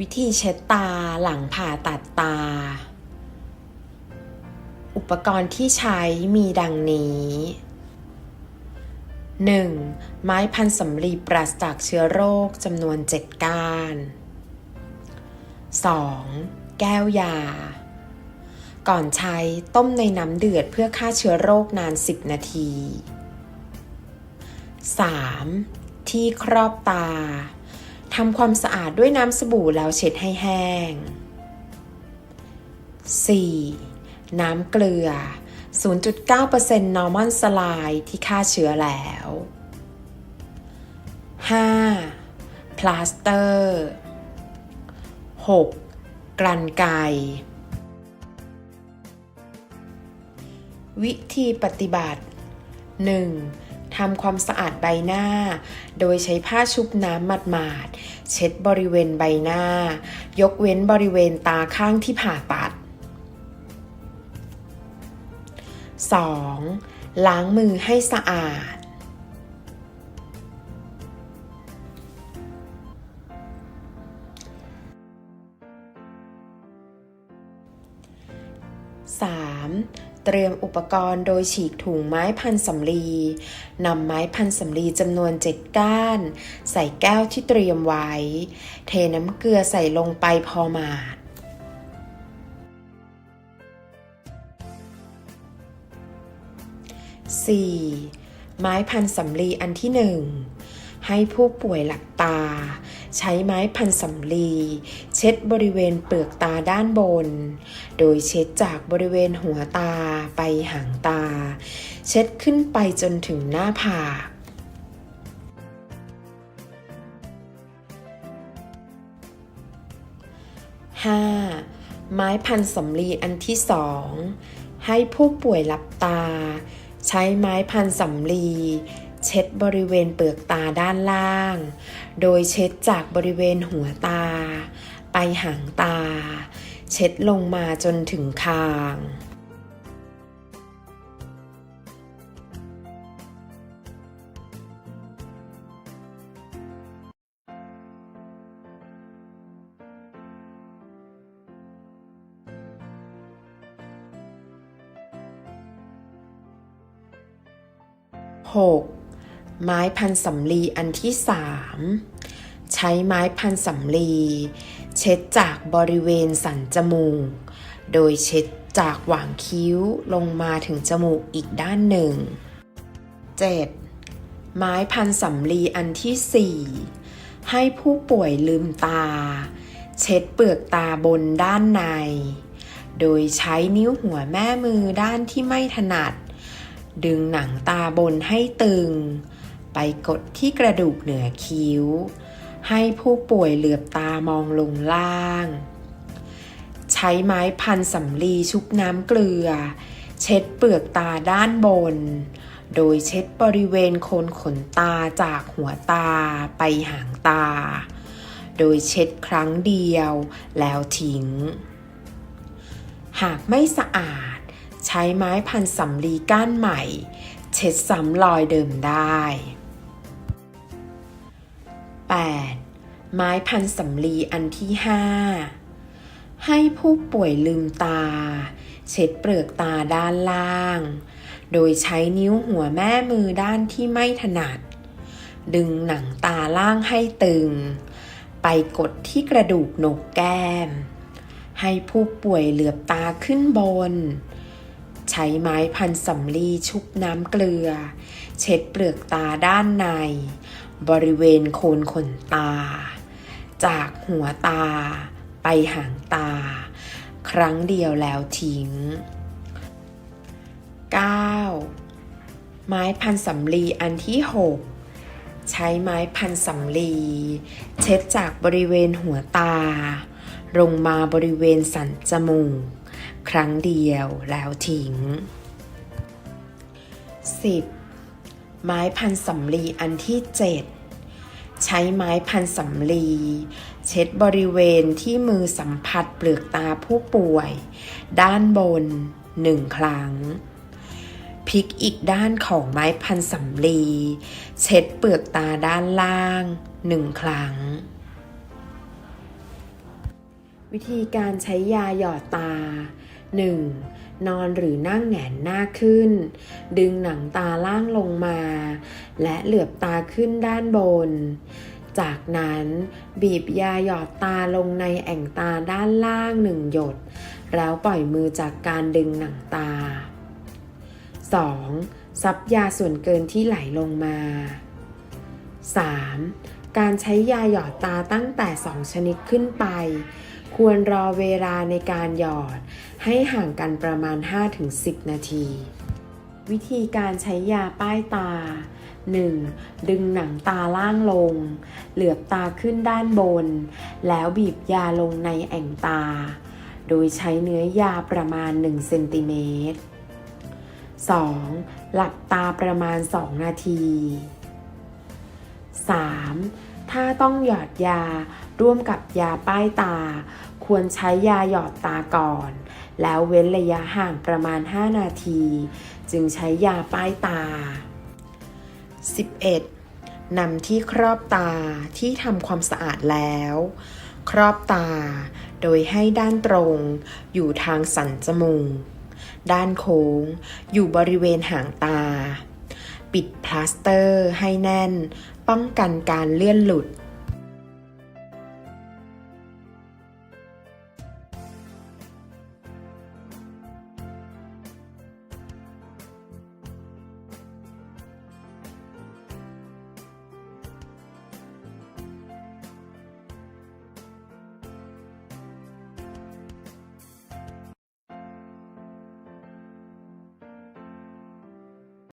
วิธีเช็ดตาหลังผ่าตัดตา อุปกรณ์ที่ใช้มีดังนี้ 1. ไม้พันสำลีปราศจากเชื้อโรคจำนวน 7 ก้าน 2. แก้วยา ก่อนใช้ต้มในน้ำเดือดเพื่อฆ่าเชื้อโรคนาน 10 นาที 3. ที่ครอบตา ทำความสะอาดด้วยน้ำสบู่แล้วเช็ดให้แห้ง 4. น้ำเกลือ 0.9% normal slide ที่ฆ่าเชื้อแล้ว 5. พลาสเตอร์ 6. กลันไกวิธีปฏิบัติ 1. ทำความสะอาดใบหน้า โดยใช้ผ้าชุบน้ำหมาดๆ เช็ดบริเวณใบหน้า ยกเว้นบริเวณตาข้างที่ผ่าตัด 2. ล้างมือให้สะอาด 3. เตรียมอุปกรณ์โดยฉีกถุงไม้พันสำลีนำไม้พันสำลีจำนวน 7 ก้าน ใส่แก้วที่เตรียมไว้ เทน้ำเกลือใส่ลงไปพอหมาด 4. ไม้พันสำลีอันที่หนึ่งให้ผู้ป่วยหลับตา ใช้ไม้พันสำลี เช็ดบริเวณเปลือกตาด้านบน โดยเช็ดจากบริเวณหัวตาไปหางตา เช็ดขึ้นไปจนถึงหน้าผาก 5. ไม้พันสำลีอันที่สองให้ผู้ป่วยหลับตา ใช้ไม้พันสำลี เช็ดบริเวณเปลือกตาด้านล่าง โดยเช็ดจากบริเวณหัวตา ไปหางตา เช็ดลงมาจนถึงคาง 6. ไม้พันสำลีอันที่3ใช้ไม้พันสำลี เช็ดจากบริเวณสันจมูก โดยเช็ดจากหว่างคิ้วลงมาถึงจมูกอีกด้านหนึ่ง 7. ไม้พันสำลีอันที่ 4 ให้ผู้ป่วยลืมตา เช็ดเปลือกตาบนด้านใน โดยใช้นิ้วหัวแม่มือด้านที่ไม่ถนัด ดึงหนังตาบนให้ตึง ไปกดที่กระดูกเหนือคิ้ว ให้ผู้ป่วยเหลือบตามองลงล่าง ใช้ไม้พันสำลีชุบน้ำเกลือ เช็ดเปลือกตาด้านบน โดยเช็ดบริเวณโคนขนตาจากหัวตาไปหางตา โดยเช็ดครั้งเดียวแล้วทิ้ง หากไม่สะอาด ใช้ไม้พันสำลีก้านใหม่เช็ดซ้ำรอยเดิมได้ 8. ไม้พันสำลีอันที่ 5 ให้ผู้ป่วยลืมตา เช็ดเปลือกตาด้านล่าง โดยใช้นิ้วหัวแม่มือด้านที่ไม่ถนัด ดึงหนังตาล่างให้ตึง ไปกดที่กระดูกโหนกแก้ม ให้ผู้ป่วยเหลือบตาขึ้นบน ใช้ไม้พันสำลีชุบน้ำเกลือ เช็ดเปลือกตาด้านใน บริเวณโคนขนตา จากหัวตา ไปหางตา ครั้งเดียวแล้วทิ้ง 9. ไม้พันสำลีอันที่ 6 ใช้ไม้พันสำลี เช็ดจากบริเวณหัวตา ลงมาบริเวณสันจมูก ครั้งเดียวแล้วทิ้ง 10. ไม้พันสำลีอันที่ 7 ใช้ไม้พันสำลี เช็ดบริเวณที่มือสัมผัสเปลือกตาผู้ป่วย ด้านบนหนึ่งครั้งพลิกอีกด้านของไม้พันสำลี เช็ดเปลือกตาด้านล่างหนึ่งครั้ง วิธีการใช้ยาหยอดตา 1. นอนหรือนั่งแหงนหน้าขึ้น ดึงหนังตาล่างลงมา และเหลือบตาขึ้นด้านบน จากนั้นบีบยาหยอดตาลงในแอ่งตาด้านล่างหนึ่งหยด แล้วปล่อยมือจากการดึงหนังตา 2. ซับยาส่วนเกินที่ไหลลงมา 3. การใช้ยาหยอดตาตั้งแต่ 2 ชนิดขึ้นไป ควรรอเวลาในการหยอดให้ห่างกันประมาณ 5-10 นาที วิธีการใช้ยาป้ายตา 1. ดึงหนังตาล่างลง เหลือบตาขึ้นด้านบน แล้วบีบยาลงในแอ่งตา โดยใช้เนื้อยาประมาณ 1 เซนติเมตร 2. หลับตาประมาณ 2 นาที 3. ถ้าต้องหยอดยาร่วมกับยาป้ายตา ควรใช้ยาหยอดตาก่อน แล้วเว้นระยะห่างประมาณ 5 นาที จึงใช้ยาป้ายตา 11. นำที่ครอบตาที่ทำความสะอาดแล้ว ครอบตา โดยให้ด้านตรง อยู่ทางสันจมูก ด้านโค้ง อยู่บริเวณหางตา ปิดพลาสเตอร์ให้แน่น ป้องกันการเลื่อนหลุด